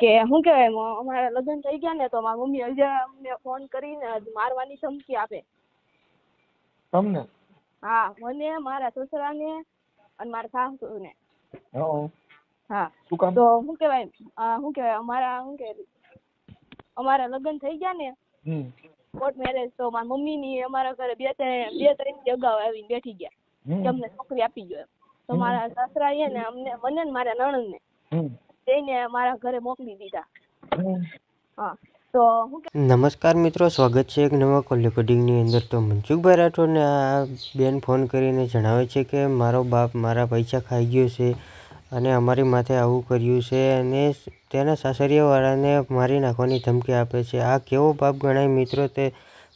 કે શું કહેવાય અમારા લગ્ન થઈ ગયા ને તો મારી મમ્મી હજી અમને ફોન કરીને મારવાની ધમકી આપે. તમને? હા મને મારા સસરાને અને મારા સાસુને. હા. હા. તો શું કહેવાય શું કહેવાય અમારા શું કે અમારા લગ્ન થઈ ગયા ને કોર્ટ મેરેજ તો મારી મમ્મીની અમારા ઘરે બે ત્રણ બે ત્રણ અગાઉ આવીને બેઠી ગયા. તમને કે અમને છોકરી આપી ગયો તો મારા સસરા એ ને અમને મને ને મારા નણંદને હમ. જઈને મારા ઘરે મોકલી દીધા. હા તો નમસ્કાર મિત્રો સ્વાગત છે એક નવા કોલ રેકોર્ડિંગની અંદર. તો મનસુખભાઈ રાઠોડને આ બેન ફોન કરીને જણાવે છે કે મારો બાપ મારા પૈસા ખાઈ ગયો છે અને અમારી માથે આવું કર્યું છે અને તેના સાસરિયાવાળાને મારી નાખવાની ધમકી આપે છે. આ કેવો બાપ ગણાય મિત્રો તે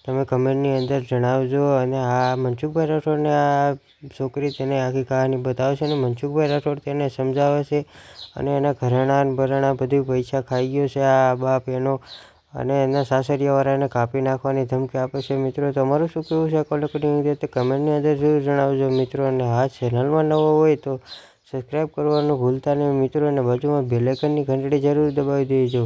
તમે કમેન્ટની અંદર જણાવજો અને આ મનસુખભાઈ રાઠોડને આ છોકરી તેને આખી કહાની બતાવે છે અને મનસુખભાઈ રાઠોડ તેને સમજાવે છે અને એના ઘરેણાં ને બરણા બધું પૈસા ખાઈ ગયો છે આ બાપ એનો. અને એના સાસરિયાવાળાને કાપી નાખવાની ધમકી આપે છે. મિત્રો તમારું શું કહેવું છે આ કોલેકોડિંગ રીતે કમેન્ટની અંદર જરૂર જણાવજો. મિત્રો અને આ ચેનલમાં નવો હોય તો સબસ્ક્રાઈબ કરવાનું ભૂલતા નહીં. મિત્રો અને બાજુમાં બેલેકનની ઘંટડી જરૂર દબાવી દેજો.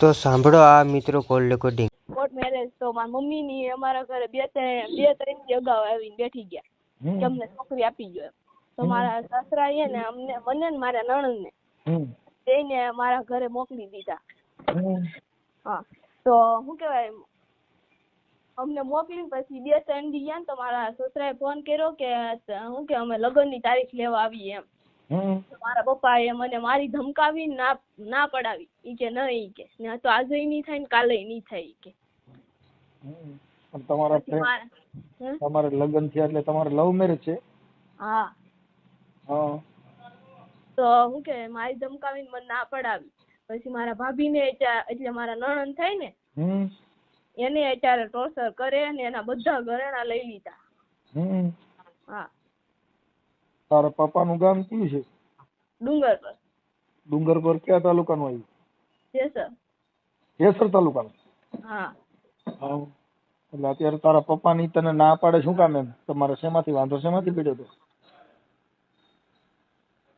તો સાંભળો આ મિત્રો કોલ રેકોર્ડિંગ કોર્ટ મેરેજ તો મારા મમ્મીની અમારા ઘરે બે ત્રણ બે ત્રણ દી અગાઉ આવીને બેઠી ગયા. કે અમને છોકરી આપી ગયો તો મારા સસરા ને અમને મને ને મારા નણંદને જઈને મારા ઘરે મોકલી દીધા. હા. તો શું કહેવાય અમને મોકલી પછી બે ત્રણ દી ગયા તો મારા સસરાએ ફોન કર્યો કે શું કે અમે લગ્નની તારીખ લેવા આવીએ એમ. મારા પપ્પાએ મને મારી ધમકાવી ના ના પડાવી. ઈ કે નહીં કે. ને તો આજે નહીં થાય ને કાલે નહીં થાય કે. તમારા તમારે લગ્ન થયા એટલે તમારે લવ મેરેજ છે? હા. હા. તો શું કે મારી ધમકાવીને મને ના પડાવી. પછી મારા ભાભીને એટલે મારા નણંદ થાય ને હમ. એને અત્યારે ટોર્ચર કરે ને એના બધા ઘરેણા લઈ લીધા. હમ. હા. તારા પપ્પાનું ગામ કયું છે? ડુંગર પર ડુંગરપર કયા તાલુકાનું આવ્યું? જેસર જેસર તાલુકાનું? હા. હા. એટલે અત્યારે તારા પપ્પાની તને ના પાડે શું કામ એમ? તમારે શેમાંથી વાંધો શેમાંથી પડ્યો હતો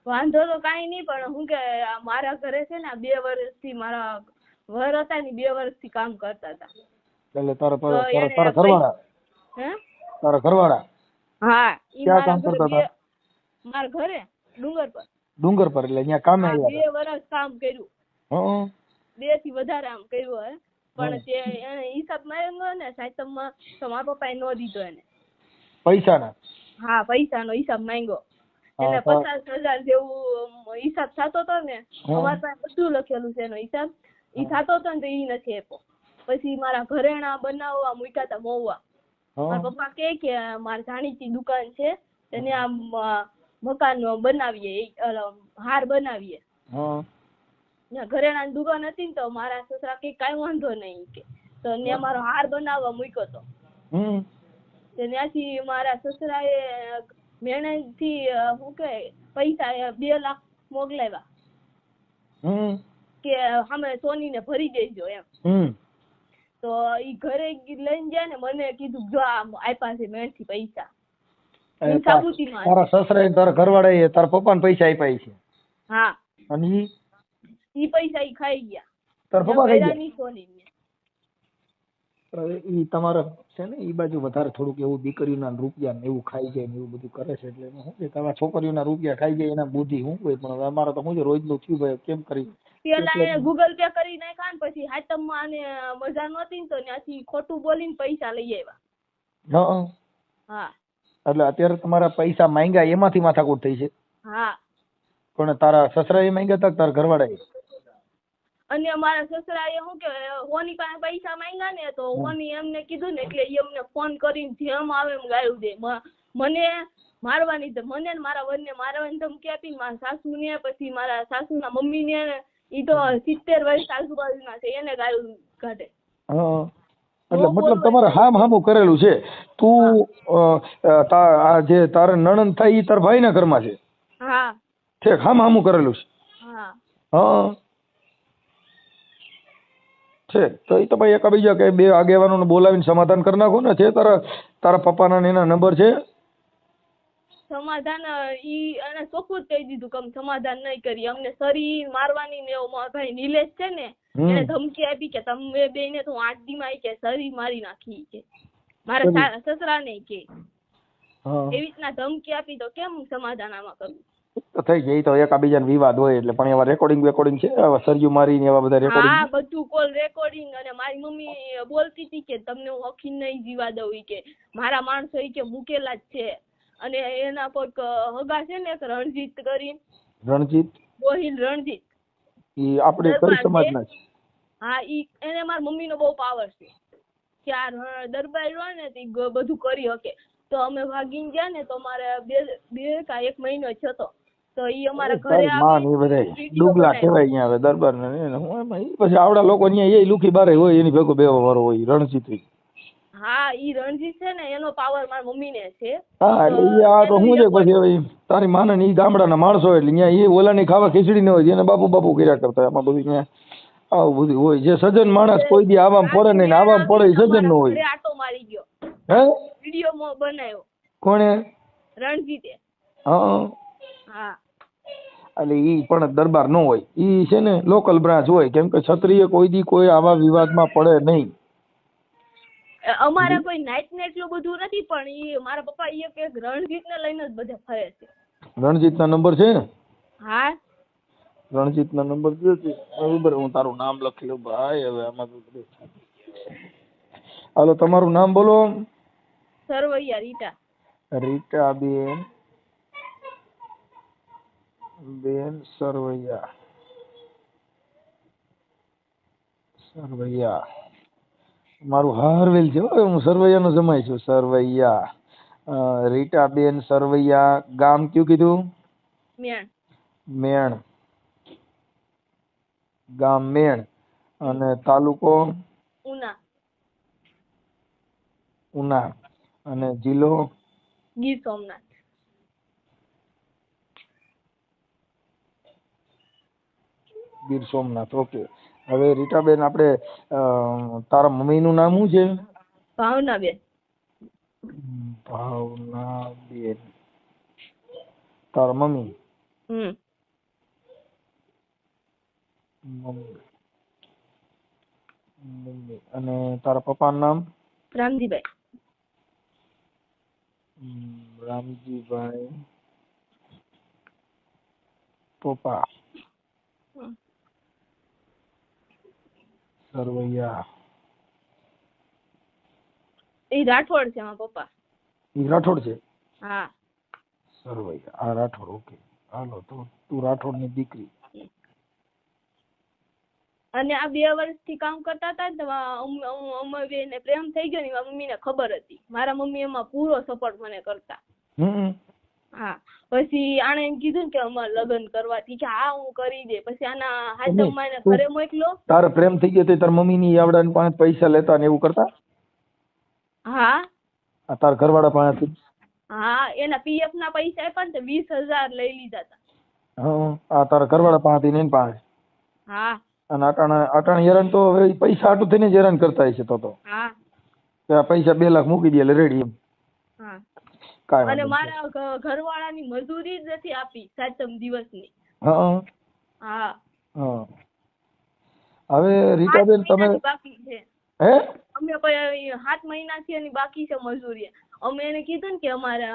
વાંધો તો કાંઈ નહીં પણ શું કે મારા ઘરે છે ને બે વર્ષથી મારા વર હતા ને બે વર્ષથી કામ કરતા હતા. એટલે તારા તારા ઘરવાળા? હે? તારા ઘરવાળા? હા ક્યાં કામ કરતા હતા? મારા ઘરે? ડુંગર પર. ડુંગર પર એટલે અહીંયા કામે બે વર્ષ કામ કર્યું. હતા બેથી વધારે આમ કર્યું હે પણ તે એને હિસાબ માંગ્યો ને સાયતમમાં તો મારા પપ્પાએ નો દીધો એને. પૈસાના? હા પૈસાનો હિસાબ માંગ્યો. હા, એને પચાસ હજાર જેવું હિસાબ થતો હતો ને. અમારી પાસે બધું લખેલું છે એનો હિસાબ? ઈ થતો હતો ને તો ઈ નથી આપ્યો. પછી મારા ઘરેણા બનાવવા મૂક્યા હતા મોવા. મારા પપ્પા કે કે મારી જાણીતી દુકાન છે તેને આમ મકાન બનાવીએ હાર બનાવીએ. ઘરેણા ઘરેણાની દુકાન હતી ને તો મારા સસરા કે કઈ વાંધો નહીં. કે તો ત્યાં મારો હાર બનાવવા મૂક્યો હતો. ત્યાંથી મારા સસરાએ મહેનતથી અ, શું કે પૈસા બે લાખ મોકલાવ્યા. હમ. કે સામે સોનીને ભરી દેજો એમ. હમ. તો ઈ ઘરે લઈને ગયા ને મને કીધું જો આ આપ્યા છે પૈસા. હું તા- સાબુતીમાં તારા સસરા તારા ઘરવાળા તારા પપ્પાને પૈસા આપ્યા છે. હા. અને ઈ? ઈ પૈસા ઈ ખાઈ ગયા. તારા પપ્પા ખાઈ ગયા? ની સોનીને હવે ઈ તમારે છે ને ઈ બાજુ વધારે થોડુંક એવું દીકરીઓના રૂપિયા ને એવું ખાઈ જાય ને એવું બધું કરે છે એટલે એમાં શું છે તમારા છોકરીઓના રૂપિયા ખાઈ જાય એના બુદ્ધિ શું હોય? પણ હવે અમારે તો શું છે રોજનું થયું ભાઈ કેમ કરી? પેલા ગૂગલ પે કરી નાખ્યા ને પછી હાતમમાં આને મજા નહોતી ને તો ત્યાંથી ખોટું બોલીને પૈસા લઈ આવ્યા હા હા. એટલે અત્યારે તમારા પૈસા માંગ્યા એમાંથી માથાકૂટ થઈ છે? હા. પણ તારા સસરાએ માંગ્યા હતા તારા ઘરવાળાએ અને અમારા સસરાએ શું કે હોની પાસે પૈસા માંગ્યા ને તો હોની એમને કીધું ને એટલે એ અમને ફોન કરીને જેમ આવે એમ ગાયું દે. મને મારવાની તો મને ને મારા વનને મારવાની ધમકી આપી મારા સાસુને પછી મારા સાસુના મમ્મીને ને ઈ તો સિત્તેર વર્ષ આજુબાજુના છે એને ગાયું કાઢે. હા. એટલે મતલબ તમારે હામ હામું કરેલું છે. તું આ જે તારા નણંદ થાય ઈ તારા ભાઈના ઘરમાં છે? હા. ઠીક હામ હામું કરેલું છે. હા. હા. છે. તો એ તો ભાઈ એકાબીજા કે બે આગેવાનોને બોલાવીને સમાધાન કરી નાખો ને. છે તારા તારા પપ્પાના એના નંબર છે? સમાધાન ઈ અને ચોખ્ખું જ કહી દીધું કે અમે સમાધાન નહીં કરીએ. અમને સરી મારવાની ને એવો મારો ભાઈ નિલેશ છે ને એને ધમકી આપી કે તમે બે ને તો આઠ દી માં કે સરી મારી નાખી કે. મારા સસરા ને કે. એવી રીતના ધમકી આપી તો કેમ સમાધાન આમાં કરવું તો થઈ જાય. તો તો એકાબીજાને વિવાદ હોય એટલે પણ એવા રેકોર્ડિંગ રેકોર્ડિંગ છે સરજુ મારીને એવા બધા હા બધું કોલ રેકોર્ડિંગ અને મારી મમ્મી બોલતી હતી કે તમને હું હખી નહીં જીવા દઉં ઈ કે મારા માણસો ઈ કે મૂકેલા જ છે. અને એના કોઈક હગા છે ને એક રણજીત કરી રણજીત? ગોહિલ રણજીત. ઈ આપણે કઈ સમાજના છે. હા ઈ એને મારી મમ્મીનો બહુ પાવર છે. કે આ દરબાર હોય ને તો બધું કરી શકે. તો અમે ભાગીને ગયા ને તો મારે બે બે કા એક મહિનો થયો તો તો ઈ અમારા ઘરે આવી ડુગલા કહેવાય અહીંયા હવે દરબાર ને હું પછી આવડા લોકો અહીંયા એ લુખી બારે હોય એની ભેગો બે વારો હોય રણજીત હા ઈ રણજીત છે ને એનો પાવર મારા મમ્મી ને છે. હા એટલે આ તો શું છે પછી હવે તારી માને ને ઈ ગામડાના માણસો એટલે અહીંયા એ ઓલાની ખાવા ખીચડી ન હોય એને બાપુ બાપુ કર્યા કરતા આમાં બધું અહીંયા આવું બધું હોય. જે સજ્જન માણસ કોઈ દી આવામ પડે નહીં ને આવામ પડે સજન નો હોય. આટો મારી ગયો. હે? વીડિયો બનાવ્યો. કોણે? રણજીતે. હા. હા. એટલે એ પણ દરબાર ન હોય. એ છે ને લોકલ બ્રાન્ચ હોય. કેમ કે ક્ષત્રિય કોઈ દી કોઈ આવા વિવાદમાં પડે નહીં. અમારા કોઈ નાઈટ ને એટલું બધું નથી પણ એ મારા પપ્પા એ એક એક રણજીત ને લઈને જ બધા ફરે છે. રણજીતના નંબર છે ને? હા. રણજીતના નંબર કયો છે બરાબર. હું તારું નામ લખી લઉં. ભાઈ હવે આમાં તો હાલો તમારું નામ બોલો. સરવૈયા રીટા. રીટા બેન સરવૈયા. સરવૈયા. મારું હારવેલ છે હું સરવૈયાનો જમાઈ છું. સરવૈયા. રીટા રીટાબેન સરવૈયા. ગામ કયું કીધું? મેણ. મેણ. ગામ મેણ. અને તાલુકો? ઉના. ઉના. અને જિલ્લો? ગીર સોમનાથ. ગીર સોમનાથ. ઓકે. હવે રીટાબેન આપણે તારા મમ્મીનું નામ શું છે? ભાવનાબેન. ભાવનાબેન. તારા મમ્મી? હમ. મમ્મી. મમ્મી. અને તારા પપ્પાનું નામ? રામજીભાઈ. રામજીભાઈ. પપ્પા હમ. સરવૈયા. એ રાઠોડ છે મારા પપ્પા. એ રાઠોડ છે? હા. સરવૈયા. આ રાઠોડ ઓકે. હાલો તો તું રાઠોડની દીકરી. અને આ બે વર્ષથી કામ કરતા હતા ને તો અમ- અમ- અમે બેને પ્રેમ થઈ ગયો ને મમ્મી ને ખબર હતી. મારા મમ્મી એમાં પૂરો સપોર્ટ મને કરતા. હમ. હા. પછી આણે એમ કીધું ને કે અમારે લગ્ન કરવાથી કે હા હું કરી દે. પછી આના હાથમાં એને ઘરે મોકલો. તારો પ્રેમ થઈ ગયો તો તાર મમ્મીની આવડા પાસે પૈસા લેતા ને એવું કરતા? હા. આ તાર ઘરવાળા પાસેથી? હા એના પીએફ ના પૈસા આપ્યા ને વીસ હજાર લઈ લીધા હતા હા આ તારા ઘરવાળા પાસેથી ને પાસે હા. અને અટાણા અટાણ હેરાન તો હવે પૈસા આટું થઈને જ હેરાન કરતા હશે તો તો. હા. પૈસા બે લાખ મૂકી દે એટલે રેડી એમ. અને મારા ઘરવાળાની મજૂરી જ નથી આપી સાતમ દિવસની. હં. હા. હવે રીટાબેન તમે મહિનાની બાકી છે. હે? અમે કોઈ સાત મહિનાથી એની બાકી છે મજૂરી. અમે એને કીધું ને કે અમારે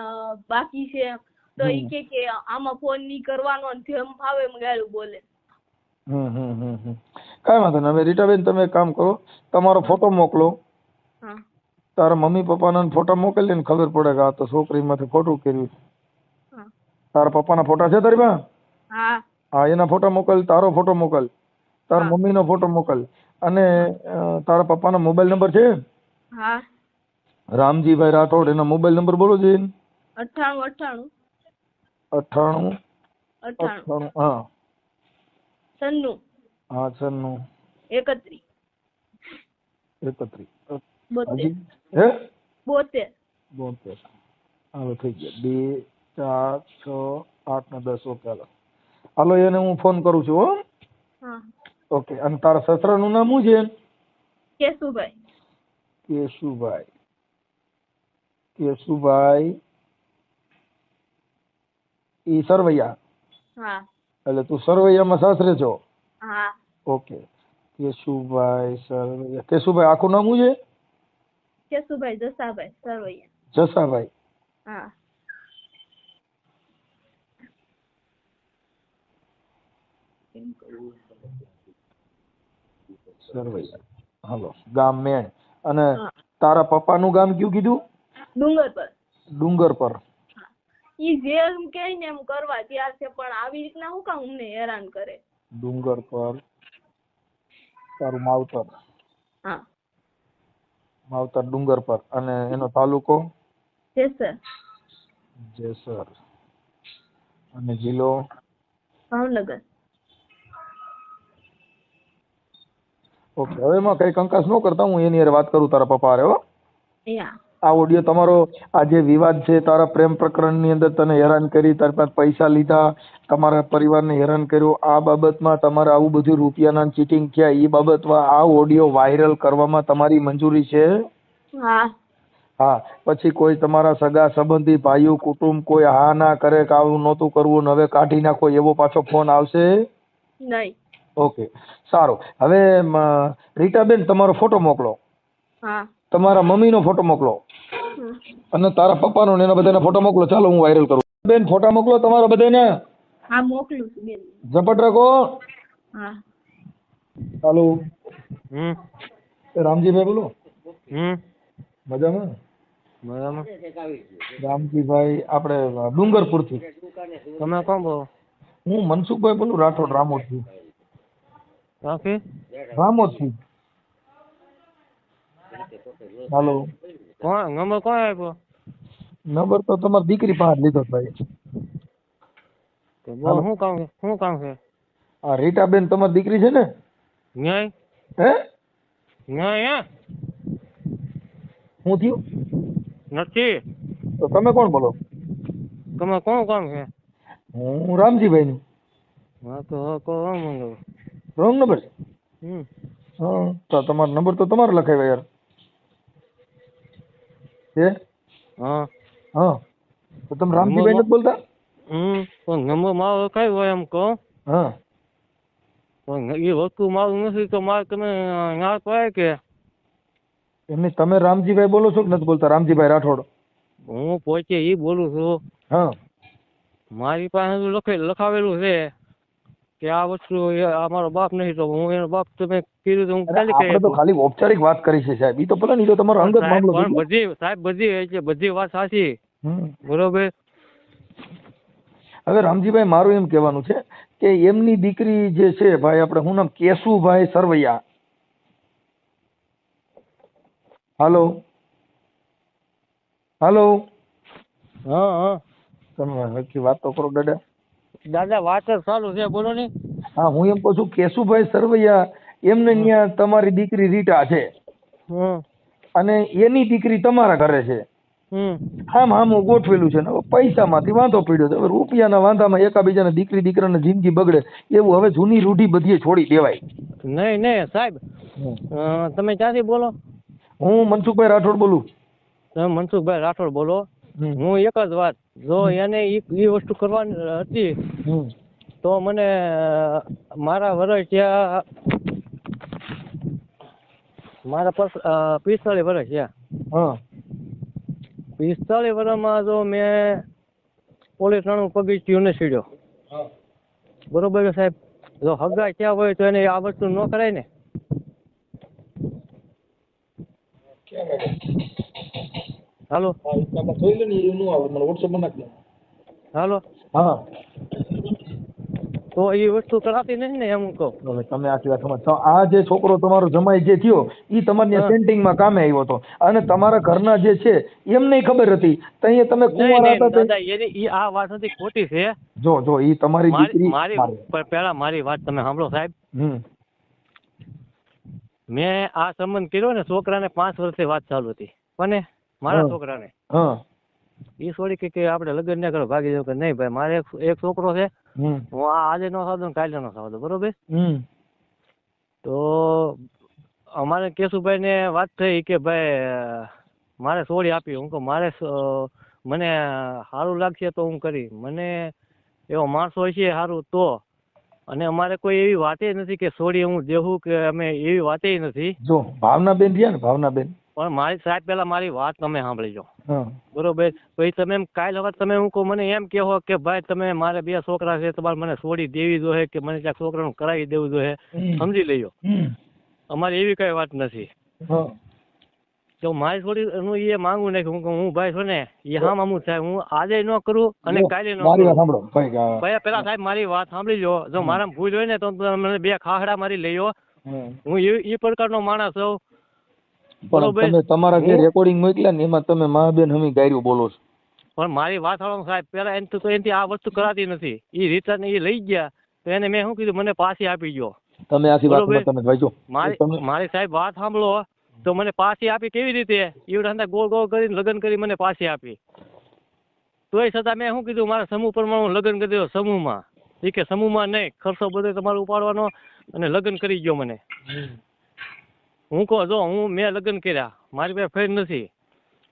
બાકી છે તો ઈ કે કે આમાં ફોન નહીં કરવાનો જેમ ફાવે એમ ગાળું બોલે. હમ હમ હમ કાંઈ વાંધો નહીં. હવે રીટાબેન તમે એક કામ કરો. તમારો ફોટો મોકલો. તારા મમ્મી પપ્પાના ફોટા મોકલી ને ખબર પડે કે આ તો છોકરી માંથી ખોટું કર્યું તારા પપ્પાના ફોટા છે તારી પાસે? હા. એના ફોટા મોકલ તારો ફોટો મોકલ. તારા મમ્મી મમ્મીનો ફોટો મોકલ. અને તારા પપ્પાનો મોબાઈલ નંબર છે? હા. રામજીભાઈ રાઠોડ એનો મોબાઈલ નંબર બોલો છે અઠ્ઠાણું અઠ્ઠાણું અઠ્ઠાણું અઠ્ઠાણું હા. સન્નું હા છન્નું. એકત્રીસ. એકત્રીસ. હજી. હે? બોતેર. બોતેર. હવે થઈ ગયા. બે ચાર છ આઠ ને દસ. ઓકે હાલો. હાલો એને હું ફોન કરું છું હો. ઓકે અને તારા સસરાનું નામ શું છે કેશુભાઈ. કેશુભાઈ. કેશુભાઈ. ઈ સરવૈયા? હા. એટલે તું સરવૈયામાં સાસરે છો? હા. ઓકે. કેશુભાઈ સરવૈયા. કેશુભાઈ આખું નામ શું છે? કેશુભાઈ જસાભાઈ સરવૈયા. જસાભાઈ. હા. સરવૈયા. હાલો ગામ મેણ. અને તારા તારા પપ્પાનું ગામ કયું કીધું? ડુંગર પર. ડુંગર પર. ઈ જેમ કે ને એમ કરવા તૈયાર છે પણ આવી રીતના હું કામ અમને હેરાન કરે. ડુંગર પર. તારું માવતર. હા. માવતર ડુંગર પર. અને એનો તાલુકો? જેસર. જેસર. અને જિલ્લો? ભાવનગર. ઓકે હવે એમાં કઈ કંકાસ ન કરતા હું એની હારે વાત કરું તારા પપ્પા હારે હો. યા. આ ઓડિયો તમારો આ જે વિવાદ છે તારા પ્રેમ પ્રકરણની અંદર તને હેરાન કરી તારી પાસે પૈસા લીધા તમારા પરિવારને હેરાન કર્યો આ બાબતમાં તમારે આવું બધું રૂપિયાના ચીટિંગ થયા એ બાબતમાં આ ઓડિયો વાયરલ કરવામાં તમારી મંજૂરી છે? હા. હા પછી કોઈ તમારા સગા સંબંધી ભાઈઓ કુટુંબ કોઈ હા ના કરે કે આવું નહોતું કરવું ને હવે કાઢી નાખો એવો પાછો ફોન આવશે? નહીં. ઓકે સારું. હવે રીટાબેન તમારો ફોટો મોકલો. હા. તમારા મમ્મીનો ફોટો મોકલો. અને તારા પપ્પાનો ને એના બધાના ફોટો મોકલો. ચાલો હું વાયરલ કરું. બેન ફોટા મોકલો તમારા બધાને હા મોકલું છું બેન. ઝપટ રાખો. હા. હાલો હમ. એ રામજીભાઈ બોલો. હમ. મજામાં? રામજીભાઈ આપણે ડુંગરપુરથી. તમે કોણ બોલો? હું મનસુખભાઈ બોલું રાઠોડ રામોદ રામોદથી? રામોદથી હાલો. કોણ? નંબર કોણ આપ્યો? નંબર તો તમારી દીકરી પાસે લીધો ભાઈ. બોલ શું કામ શું કામ છે? આ રીટાબેન તમારી દીકરી છે ને? ન્યાય? હે? ન્યાય હે? શું થયું? નથી. તો તમે કોણ બોલો? તમે કોણ કામ છે? હું રામજીભાઈ નું હા તો કોણ હું રોંગ નંબર છે? હમ. હા તો તમારો નંબર તો તમારે લખાયો યાર. છે? હા. હા. તો તમે રામજીભાઈ નથી બોલતા? હમ પણ નંબર મારો કઈ હોય એમ કહો. હા. પણ એ વસ્તુ મારું નથી તો મારે તમે ના પાય કે? એમની તમે રામજીભાઈ બોલો છો કે નથી બોલતા? રામજીભાઈ રાઠોડ. હું પોચે એ બોલું છું. હા. મારી પાસે લખાવેલું છે કે આ વસ્તુ એ આ મારો બાપ નહીં તો હું એનો બાપ તમે કીધું તો હું ચાલી આપણે તો ખાલી ઔપચારિક વાત કરી છે સાહેબ. ઈ તો ભલે નહીં તો તમારો અંગત મામલો પણ છે. બધી સાહેબ બધી એટલે બધી વાત સાચી. હમ. બરોબર. હવે રામજીભાઈ મારું એમ કહેવાનું છે કે એમની દીકરી જે છે ભાઈ આપણે હું નામ કેશુભાઈ સરવૈયા. હાલો. હાલો. હા હા. તમે હકી વાત તો કરો દાદા. દાદા વાત જ ચાલુ છે બોલો ને. હા હું એમ કહું છું કેશુભાઈ સરવૈયા એમને ત્યાં તમારી દીકરી રીટા છે. અને એની દીકરી તમારા ઘરે છે. હમ. આમ આમ ગોઠવેલું છે ને હવે પૈસામાંથી વાંધો પડ્યો છે. હવે રૂપિયાના વાંધામાં એકાબીજાને દીકરી દીકરાને જિંદગી બગડે એવું હવે જૂની રૂઢી બધીએ છોડી દેવાય. નહીં નહીં સાહેબ. તમે ક્યાંથી બોલો? હું મનસુખભાઈ રાઠોડ બોલું. તમે મનસુખભાઈ રાઠોડ બોલો. હું એક જ વાત જો એને એ વસ્તુ કરવાની હતી તો મને મારા વરસ ત્યાં મારા પસ પિસ્તાળીસ વર્ષ છે. હા. પિસ્તાળીસ વર્ષમાં જો મેં પોલીસ રાણું પગથિયું ને સીડ્યો. બરોબર છે સાહેબ? જો હગા થયા હોય તો એને આ વસ્તુ ન કરાય ને. હાલો. હાલો. હા. તો એ વસ્તુ કરાતી નથી ને એમ કહું. તમે આખી વાત સમજ આ જે છોકરો તમારો જમાઈ જે થયો એ તમારે પેન્ટિંગમાં સેન્ટિંગમાં કામે આવ્યો હતો. અને તમારા ઘરના જે છે એમને ખબર હતી. તો અહીંયા તમે નહીં કુંવારા હતા તે- એની આ વાત નથી ખોટી છે. જો જો એ તમારી મારી દીકરી મારી. પહેલા મારી વાત તમે સાંભળો સાહેબ. મેં આ સંબંધ કર્યો ને છોકરાને પાંચ વર્ષથી વાત ચાલુ હતી. કોને? મારા છોકરાને. હા. એ છોડી કે આપણે લગ્ન ના કરો ભાગી જાવ કે નહીં ભાઈ. મારે એક છોકરો છે હું આજે નો સાધો કાલે નો સાધો બરોબર? હમ. તો અમારે કેશુભાઈ ને વાત થઈ કે ભાઈ મારે સોડી આપી. હું કહું મારે મને સારું લાગશે તો હું કરી. મને એવો માણસો હશે સારું તો. અને અમારે કોઈ એવી વાતે નથી કે સોળી હું દેવું કે અમે એવી વાતે નથી. જો ભાવનાબેન રહ્યા ને ભાવનાબેન. પણ મારી સાહેબ પેલા મારી વાત તમે સાંભળી બરોબર? પછી તમે એમ કાલ વખત તમે હું કહું મને એમ કહો કે ભાઈ તમે મારે બે છોકરા છે તમારે મને છોડી દેવી જોઈએ કે મને ત્યાં છોકરાનું કરાવી દેવું જોઈએ? સમજી લેજો અમારે એવી કઈ વાત નથી. તો મારી છોડી હું એ માંગુ કે હું હું ભાઈ છો ને એ હા મામું સાહેબ હું આજે ન કરું અને કાલે ન કરું. ભાઈ પેલા સાહેબ મારી વાત સાંભળી લો જો મારા ભૂલ હોય ને તો મને બે ખાખડા મારી હમ. હું એ એ પ્રકારનો માણસ છું પણ તમે તમારા જે રેકોર્ડિંગ મોકલ્યા ને એમાં તમે મહાબેન હમી ગાયરું બોલો છો. પણ મારી વાત સાંભળો સાહેબ પેલા એને તો એનથી આ વસ્તુ કરાતી નથી. એ રિટર્ન એ લઈ ગયા તો એને મેં શું કીધું? મને પાછી આપી ગયો તમે આથી વાત તમે ભાઈજો મારી મારી સાહેબ વાત સાંભળો. તો મને પાછી આપી કેવી રીતે? એવડા અંદર ગોળ ગોળ કરીને લગ્ન કરી મને પાછી આપી. તોય છતાં મેં શું કીધું? મારા સમૂહ પ્રમાણે હું લગ્ન કરી દો સમૂહમાં. એ કે સમૂહમાં નહીં. ખર્ચો બધો તમારો ઉપાડવાનો અને લગ્ન કરી ગયો મને. હું કહો જો હું મેં લગ્ન કર્યા મારી પાસે ફેર નથી.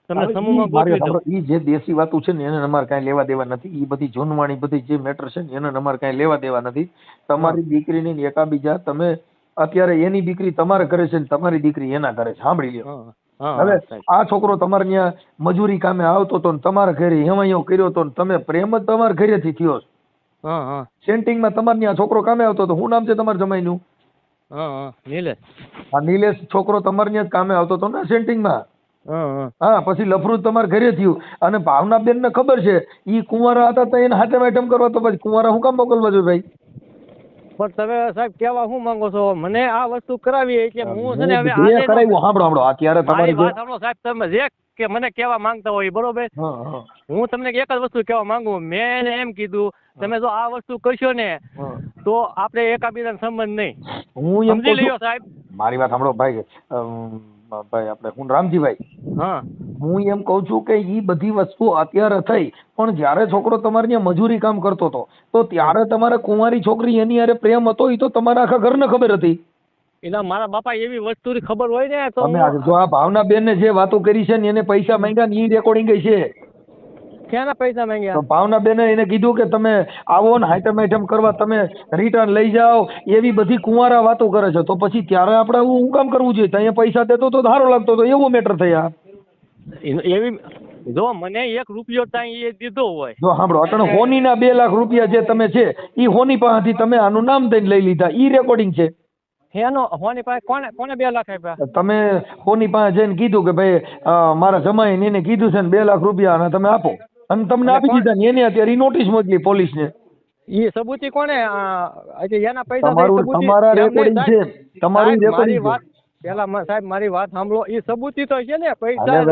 તમે સમૂહમાં ગોઠવી દો ઈ જે દેશી વાતો છે ને એને અમારે કાંઈ લેવા દેવા નથી. ઈ બધી જૂનવાણી બધી જે મેટર છે ને એને અમારે કાંઈ લેવા દેવા નથી. તમારી દીકરીની એકા એકાબીજા તમે અત્યારે એની દીકરી તમારે કરે છે ને તમારી દીકરી એના કરે છે. સાંભળી લ્યો. હા હા હવે આ છોકરો તમારે ત્યાં મજૂરી કામે આવતો તો ને તમારા ઘરે હેવાયો કર્યો તો ને તમે પ્રેમ જ તમારા ઘરેથી થયો. હા હા. સેન્ટિંગમાં તમારે ત્યાં છોકરો કામે આવતો તો શું નામ છે તમારા જમાઈનું? હા નીલેશ આ નીલેશ છોકરો તમારે જ કામે આવતો હતો ને સેન્ટિંગમાં? હા પછી લફરું તમારે ઘરે થયું. અને ભાવનાબેન ને ખબર છે ઈ કુંવારા હતા તો એને હાથે આઈટમ કરવા તો પછી કુંવારા હું કામ મોકલવા જોઈએ ભાઈ? પણ તમે સાહેબ કેવા શું માંગો છો? મને આ વસ્તુ કરાવી એટલે હું છે ને હવે આજે કરાવ્યું. સાંભળો સાંભળો અત્યારે મારી તમારી વાત સાંભળો સાહેબ તમે જે કે મને કેવા માંગતા હોય બરોબર? હા તમને એક જ વસ્તુ કેવા માંગુ મેં એમ કીધું તમે જો આ વસ્તુ કરશો ને તો આપણે એકાબીજાનો સંબંધ નહીં. હું એમ સમજી લઈયો સાહેબ. મારી વાત સાંભળો ભાઈ ભાઈ આપણે હું રામજીભાઈ. હા. હું એમ કહું છું કે ઈ બધી વસ્તુ અત્યારે થઈ પણ જ્યારે છોકરો તમારે ત્યાં મજૂરી કામ કરતો હતો તો ત્યારે તમારે કુંવારી છોકરી એની હારે પ્રેમ હતો એ તો તમારા આખા ઘરને ખબર હતી. એના મારા બાપા એવી વસ્તુની ખબર હોય ને તો જો આ ભાવના બેન ને જે વાતો કરી છે ને એને પૈસા માંગ્યા ને એ રેકોર્ડિંગ છે. ક્યાંના પૈસા માંગ્યા? ભાવના બેને એને કીધું કે તમે આવો ને આઈટમ આઈટમ કરવા તમે રિટર્ન લઈ જાઓ એવી બધી કુંવારા વાતો કરે છે. તો પછી ત્યારે આપણે હું કામ કરવું જોઈએ? ત્યાં પૈસા દેતો તો સારો લાગતો તો એવો મેટર થયા એવી જો મને એક રૂપિયો ત્યાં એ દીધો હોય. જો સાંભળો અટણ હોનીના બે લાખ રૂપિયા જે તમે છે એ હોની પાસેથી તમે આનું નામ દઈને લઈ લીધા. ઈ રેકોર્ડિંગ છે. એનો હોની પાસે કોને કોને બે લાખ આપ્યા? તમે હોની પાસે જઈને કીધું કે ભાઈ મારા જમાઈને એને કીધું છે ને બે લાખ રૂપિયા અને તમે આપો. અને તમને આપી દીધા ને એને અત્યારે નોટિસ મોકલી પોલીસને. એ સબૂતી કોને? એના પૈસા તમારું રેકોર્ડિંગ છે. તમારું રેકોર્ડિંગ છે. વાત પેલા સાહેબ મારી વાત સાંભળો. એ સબૂતી તો છે ને પૈસા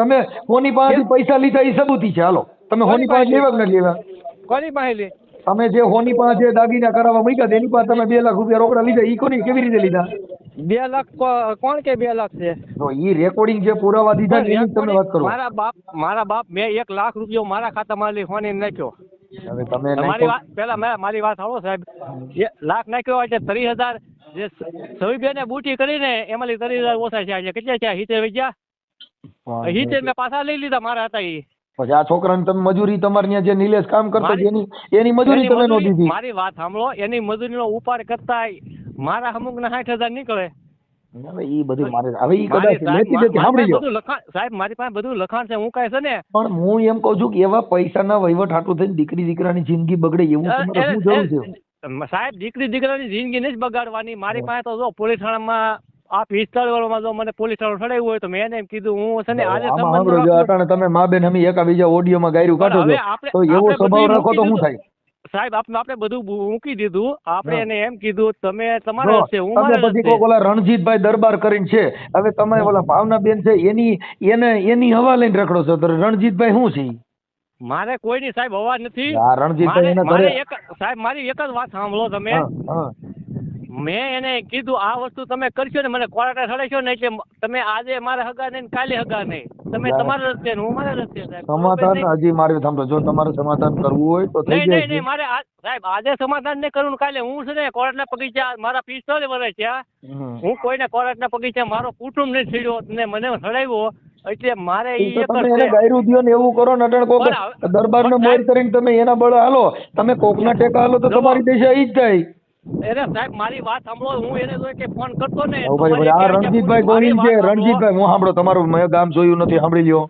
તમે હોની પાસેથી પૈસા લીધા એ સબૂતી છે. હાલો. તમે હોની પાસે લેવા કે લેવા? કોની પાસે લી? તમે જે હોની પાસે જે દાગીના કરાવવા મૂક્યા હતા, એની પાસે તમે બે લાખ રૂપિયા રોકડા લીધા. ઈ કોની કેવી રીતે લીધા? બે લાખ કોણ કે બે લાખ છે? તો ઈ રેકોર્ડિંગ જે પુરાવા દીધા ને એની તમે વાત કરો. મારા બાપ મારા બાપ મેં એક લાખ રૂપિયો મારા ખાતામાં લઈ હોની નાખ્યો. હવે તમે મારી વાત પેલા મેં મારી વાત સાંભળો સાહેબ. એ લાખ નાખ્યો એટલે ત્રીસ હજાર જે સવીબેને બુટી કરીને એમાંથી ત્રીસ હજાર ઓછા છે. કેટલા છે હિતેર ગયા હિતેર મેં પાછા લઈ લીધા મારા હતા ઈ. પછી આ છોકરાને તમે મજૂરી તમારે ત્યાં જે નિલેશ કામ કરતો એની એની મજૂરી તમે નો દીધી. મારી વાત સાંભળો એની મજૂરીનો ઉપાડ કરતા મારા અમુક ના સાઠ હજાર નીકળે. હવે ઈ બધું મારે હવે ઈ કદાચ લેતી લેતી સાંભળી લો લખાણ સાહેબ મારી પાસે બધું લખાણ છે હું કાય છે ને? પણ હું એમ કહું છું કે એવા પૈસાના વહીવટ હાટું થઈને દીકરી દીકરાની જિંદગી બગડે એવું તમારે શું જરૂર છે? સાહેબ દીકરી દીકરાની જિંદગી નથી બગાડવાની. મારી પાસે તો જો પોલીસ થાણામાં આ વાળામાં જો મને પોલીસ વાળો ચડાવ્યું હોય તો મેં એને એમ કીધું હું છે ને આજે સાંભળો જો અટાણે તમે મા બેન અમે એકાબીજા ઓડિયોમાં ગાયરું કાઢો છો તો એવો સ્વભાવ રાખો તો શું થાય? સાહેબ આપણે આપણે બધું મૂકી દીધું. આપણે એને એમ કીધું તમે તમારા હું તમે પછી કોક ઓલા રણજીતભાઈ દરબાર કરીને છે હવે તમે ઓલા ભાવના બેન છે એની એને એની હવા લઈને રખડો છો તો રણજીતભાઈ શું છે? મારે મારે કોઈની સાહેબ અવાજ નથી. રણજીતભાઈ મારે મારે સાહેબ મારી એક જ વાત સાંભળો તમે. મેં એને કીધું આ વસ્તુ તમે કરશો ને મને કોર્ટે સડાશો ને એટલે તમે આજે મારા હગા નહીં ને કાલે હગા નહીં તમે તમારા રસ્તે હું મારા રસ્તે સમાધાન હજી મારે સાંભળો જો તમારે સમાધાન કરવું હોય તો થઈ જાય નહીં મારે સાહેબ આજે સમાધાન નહીં કરવું ને કાલે હું છે ને કોર્ટના પગીચા મારા પિસ્તોલ વર્ષ છે હું. કોઈને કોર્ટના પગીચા મારો કુટુંબ નહીં છેડ્યો ને મને સડાવ્યો એટલે મારે એને ગાયરું દ્યો ને એવું કરો ને અટાણે કોક પણ હવે- મોર કરીને તમે એના બળે હાલો. તમે કોકના ટેકા હાલો તો. તમારી દિશા ઈ જ થાય. અરે સાહેબ મારી વાત સાંભળો હું એને કે ફોન કરતો ને હવે તો ભાઈ મને ભાઈ, આ રણજીતભાઈ ગોહિલ છે રણજીતભાઈ હું સાંભળો તમારું મેં ગામ જોયું નથી સાંભળી લ્યો.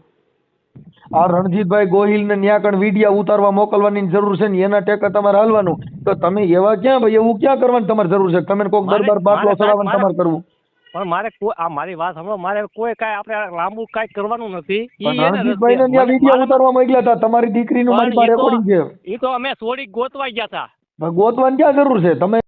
આ રણજીતભાઈ ગોહિલ ને ન્યા વિડિયા ઉતારવા મોકલવાની જરૂર છે ને એના ટેકા તમારે હાલવાનું. તો તમે એવા ક્યાં ભાઈ એવું ક્યાં કરવાની તમારે જરૂર છે? તમે કોક દરબાર બાટલો ચડાવવાનું તમારે કરવું. પણ મારે આ મારી વાત સાંભળો મારે કોઈ કાંઈ આપણે લાંબુ કાંઈ કરવાનું નથી. રણજીતભાઈ ને ત્યાં વીડિયો ઉતારવા માંગ્યા હતા તમારી દીકરીનું મારી પાસે રેકોર્ડિંગ છે. એ તો અમે સોડી ગોતવા ગયા હતા. ગોતવાની ક્યાં જરૂર છે? તમે